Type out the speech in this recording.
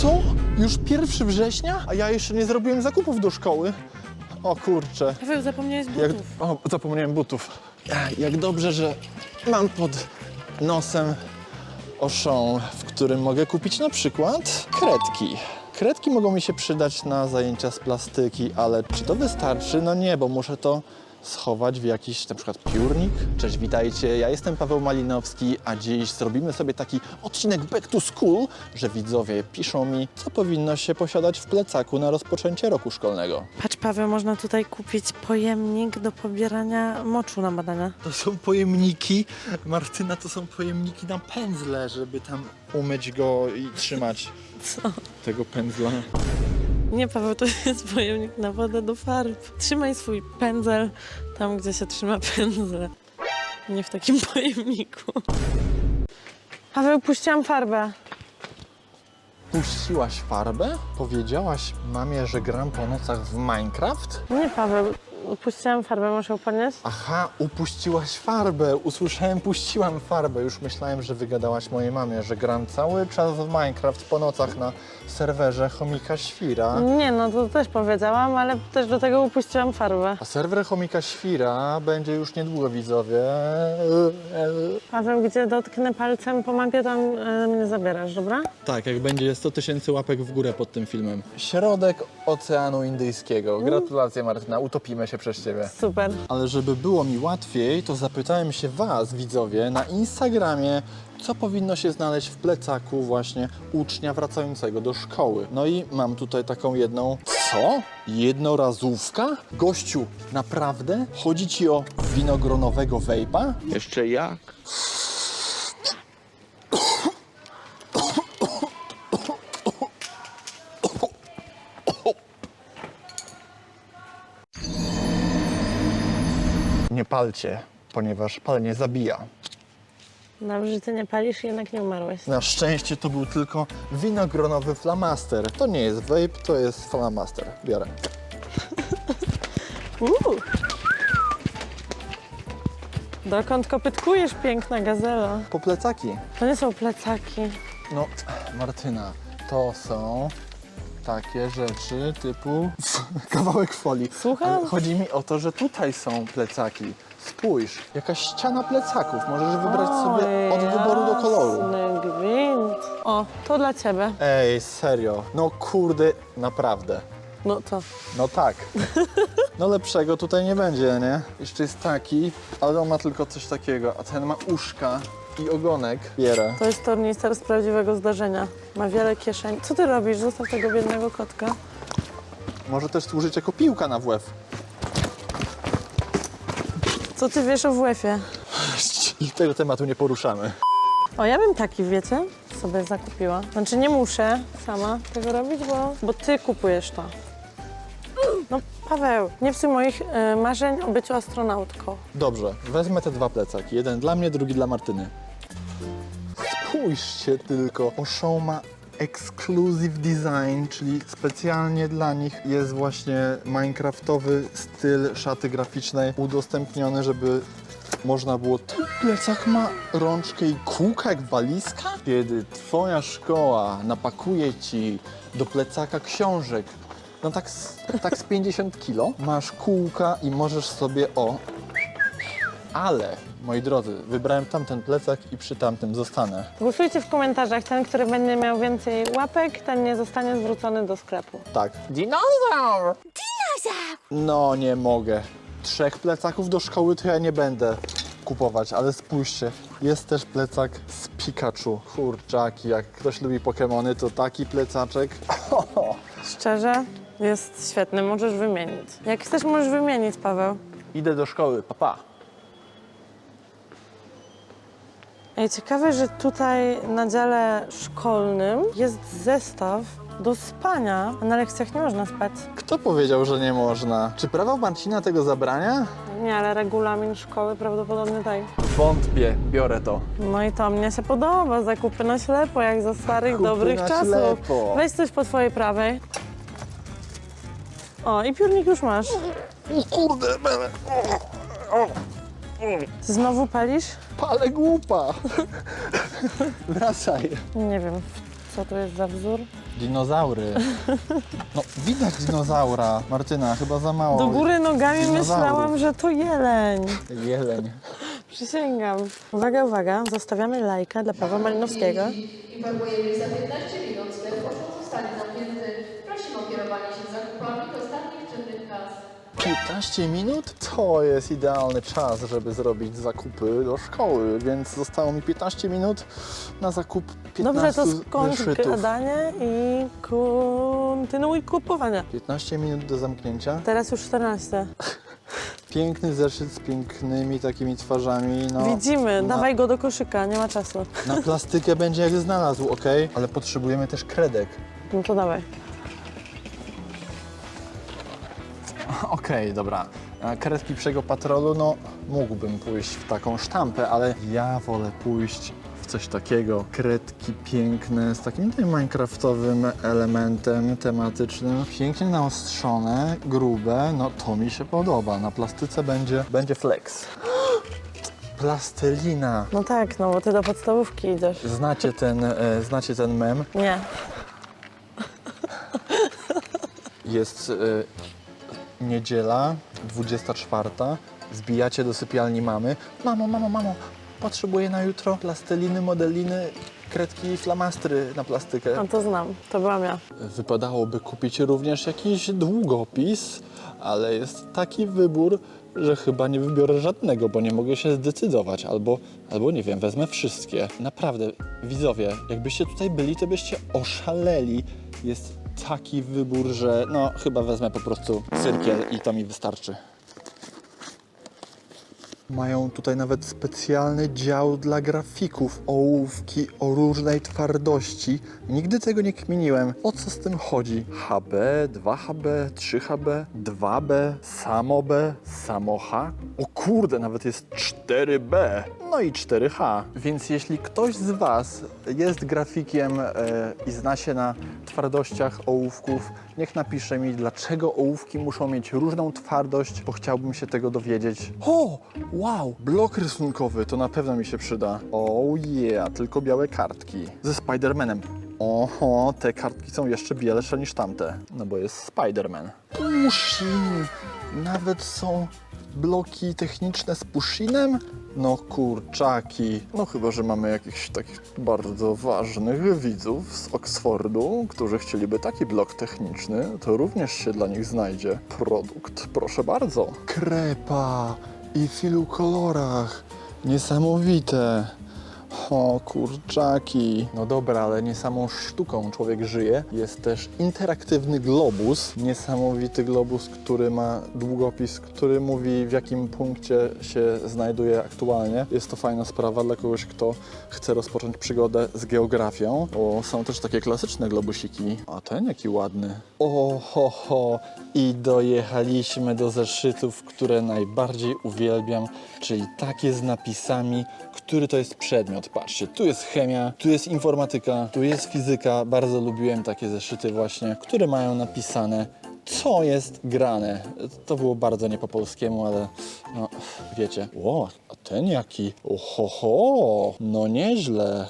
Co? Już 1 września? A ja jeszcze nie zrobiłem zakupów do szkoły. O kurczę. Paweł, zapomniałeś Jak, butów. o, zapomniałem butów. Ech, Jak dobrze, że mam pod nosem oszą, w którym mogę kupić na przykład kredki. Kredki mogą mi się przydać na zajęcia z plastyki, ale czy to wystarczy? No nie, bo muszę to schować w jakiś na przykład piórnik. Cześć, witajcie, ja jestem Paweł Malinowski, a dziś zrobimy sobie taki odcinek Back to School, że widzowie piszą mi, co powinno się posiadać w plecaku na rozpoczęcie roku szkolnego. Patrz, Paweł, można tutaj kupić pojemnik do pobierania moczu na badania. To są pojemniki, Martyna, to są pojemniki na pędzle, żeby tam umyć go i trzymać Co? tego pędzla. Nie, Paweł, to jest pojemnik na wodę do farb. Trzymaj swój pędzel tam, gdzie się trzyma pędzle. Nie w takim pojemniku. Paweł, puściłam farbę. Puściłaś farbę? Powiedziałaś mamie, że gram po nocach w Minecraft? Nie, Paweł, puściłam farbę, muszę podnieść. Aha, upuściłaś farbę. Usłyszałem, puściłam farbę. Już myślałem, że wygadałaś mojej mamie, że gram cały czas w Minecraft po nocach na serwerze Chomika Świra. Nie, no to też powiedziałam, ale też do tego upuściłam farbę. A serwer Chomika Świra będzie już niedługo, widzowie. Paweł, gdzie dotknę palcem po mapie, tam e, mnie zabierasz, dobra? Tak, jak będzie 100 tysięcy łapek w górę pod tym filmem. Środek Oceanu Indyjskiego. Gratulacje Martyna, utopimy się przez Ciebie. Super. Ale żeby było mi łatwiej, to zapytałem się Was, widzowie, na Instagramie, co powinno się znaleźć w plecaku właśnie ucznia wracającego do szkoły. No i mam tutaj taką jedną... Co? Jednorazówka? Gościu, naprawdę? Chodzi Ci o winogronowego wejpa? Jeszcze jak? Nie palcie, ponieważ palenie zabija. Dobrze, że ty nie palisz i jednak nie umarłeś. Na szczęście to był tylko winogronowy flamaster. To nie jest vape, to jest flamaster. Biorę. Uuu. Dokąd kopytkujesz, piękna gazela? Po plecaki. To nie są plecaki. No, Martyna, to są takie rzeczy typu kawałek folii. Słucham? Chodzi mi o to, że tutaj są plecaki. Spójrz, jakaś ściana plecaków. Możesz wybrać sobie od wyboru do koloru. Jasny gwint. O, to dla ciebie. Ej, serio. No kurde, naprawdę. No to. No tak. No lepszego tutaj nie będzie, nie? Jeszcze jest taki, ale on ma tylko coś takiego, a ten ma uszka i ogonek. Bierę. To jest tornister z prawdziwego zdarzenia. Ma wiele kieszeni. Co ty robisz? Zostaw tego biednego kotka. Może też służyć jako piłka na WF. Co ty wiesz o WF-ie? Tego tematu nie poruszamy. O, ja bym taki, wiecie, sobie zakupiła. Znaczy nie muszę sama tego robić, bo, bo ty kupujesz to. Paweł, nie psuj moich y, marzeń o byciu astronautką. Dobrze, wezmę te dwa plecaki. Jeden dla mnie, drugi dla Martyny. Spójrzcie tylko, Oshą ma exclusive design, czyli specjalnie dla nich jest właśnie minecraftowy styl szaty graficznej udostępniony, żeby można było... Ten plecak ma rączkę i kółka jak walizka? Kiedy twoja szkoła napakuje ci do plecaka książek, no tak z, tak z 50 kilo, masz kółka i możesz sobie o ale, moi drodzy, wybrałem tamten plecak i przy tamtym zostanę. Głosujcie w komentarzach. Ten, który będzie miał więcej łapek, ten nie zostanie zwrócony do sklepu. Tak. Dinozaur! Dinozaur! No nie mogę. Trzech plecaków do szkoły to ja nie będę kupować, ale spójrzcie, jest też plecak z Pikachu. Kurczaki, jak ktoś lubi Pokemony, to taki plecaczek. Szczerze, jest świetny. Możesz wymienić. Jak chcesz, możesz wymienić, Paweł. Idę do szkoły, papa. Pa. Ej, ciekawe, że tutaj na dziale szkolnym jest zestaw do spania, a na lekcjach nie można spać. Kto powiedział, że nie można? Czy prawo Marcina tego zabrania? Nie, ale regulamin szkoły prawdopodobnie tak. Wątpię, biorę to. No i to mnie się podoba, zakupy na ślepo, jak za starych, Zakupy dobrych na czasów. ślepo. Weź coś po twojej prawej. O, i piórnik już masz. O kurde, będę. Znowu palisz? Palę głupa. Wracaj. Nie wiem, co to jest za wzór. Dinozaury. No, widać dinozaura. Martyna, chyba za mało. Do góry nogami Dinozaurów. myślałam, że to jeleń. Jeleń. Przysięgam. Uwaga, uwaga, zostawiamy lajka dla Pawła Malinowskiego. Informujemy, że za 15 minut 15 minut to jest idealny czas, żeby zrobić zakupy do szkoły, więc zostało mi 15 minut na zakup 15 Dobrze, to skończ zeszytów. gadanie i kontynuuj kupowanie. 15 minut do zamknięcia. Teraz już 14. Piękny zeszyt z pięknymi takimi twarzami. No, Widzimy, na, dawaj go do koszyka, nie ma czasu. Na plastykę będzie jak znalazł, ok? Ale potrzebujemy też kredek. No to dawaj. Okej, dobra. A Kredki psiego patrolu, no mógłbym pójść w taką sztampę, ale ja wolę pójść w coś takiego. Kredki piękne, z takim tym minecraftowym elementem tematycznym. Pięknie naostrzone, grube, no to mi się podoba. Na plastyce będzie, będzie flex. Plastelina. No tak, no bo ty do podstawówki idziesz. Znacie ten, e, znacie ten mem? Nie. Jest e, niedziela, 24. Zbijacie do sypialni mamy. Mamo, mamo, mamo, potrzebuję na jutro plasteliny, modeliny, kredki i flamastry na plastykę. A to znam, to byłam ja. Wypadałoby kupić również jakiś długopis, ale jest taki wybór, że chyba nie wybiorę żadnego, bo nie mogę się zdecydować. Albo, albo nie wiem, wezmę wszystkie. Naprawdę, widzowie, jakbyście tutaj byli, to byście oszaleli. Jest taki wybór, że no chyba wezmę po prostu cyrkiel i to mi wystarczy. Mają tutaj nawet specjalny dział dla grafików, ołówki o różnej twardości. Nigdy tego nie kminiłem. O co z tym chodzi? HB, 2HB, 3HB, 2B, samo B, samo H? O kurde, nawet jest 4B. No i 4H. Więc jeśli ktoś z Was jest grafikiem e, i zna się na twardościach ołówków, niech napisze mi, dlaczego ołówki muszą mieć różną twardość, bo chciałbym się tego dowiedzieć. O, wow, blok rysunkowy, to na pewno mi się przyda. Oh yeah, tylko białe kartki. Ze Spidermanem. Oho, te kartki są jeszcze bielsze niż tamte, no bo jest Spiderman. Pushin, nawet są bloki techniczne z Pushinem? No kurczaki. No chyba, że mamy jakichś takich bardzo ważnych widzów z Oxfordu, którzy chcieliby taki blok techniczny, to również się dla nich znajdzie produkt. Proszę bardzo. Krepa i w ilu kolorach. Niesamowite. O, kurczaki. No dobra, ale nie samą sztuką człowiek żyje. Jest też interaktywny globus. Niesamowity globus, który ma długopis, który mówi w jakim punkcie się znajduje aktualnie. Jest to fajna sprawa dla kogoś, kto chce rozpocząć przygodę z geografią. O, są też takie klasyczne globusiki. A ten jaki ładny. O, ho, ho. I dojechaliśmy do zeszytów, które najbardziej uwielbiam, czyli takie z napisami, który to jest przedmiot. Patrzcie, tu jest chemia, tu jest informatyka, tu jest fizyka. Bardzo lubiłem takie zeszyty właśnie, które mają napisane co jest grane. To było bardzo nie po polskiemu, ale no wiecie. O, a ten jaki? Oho, ho, no nieźle.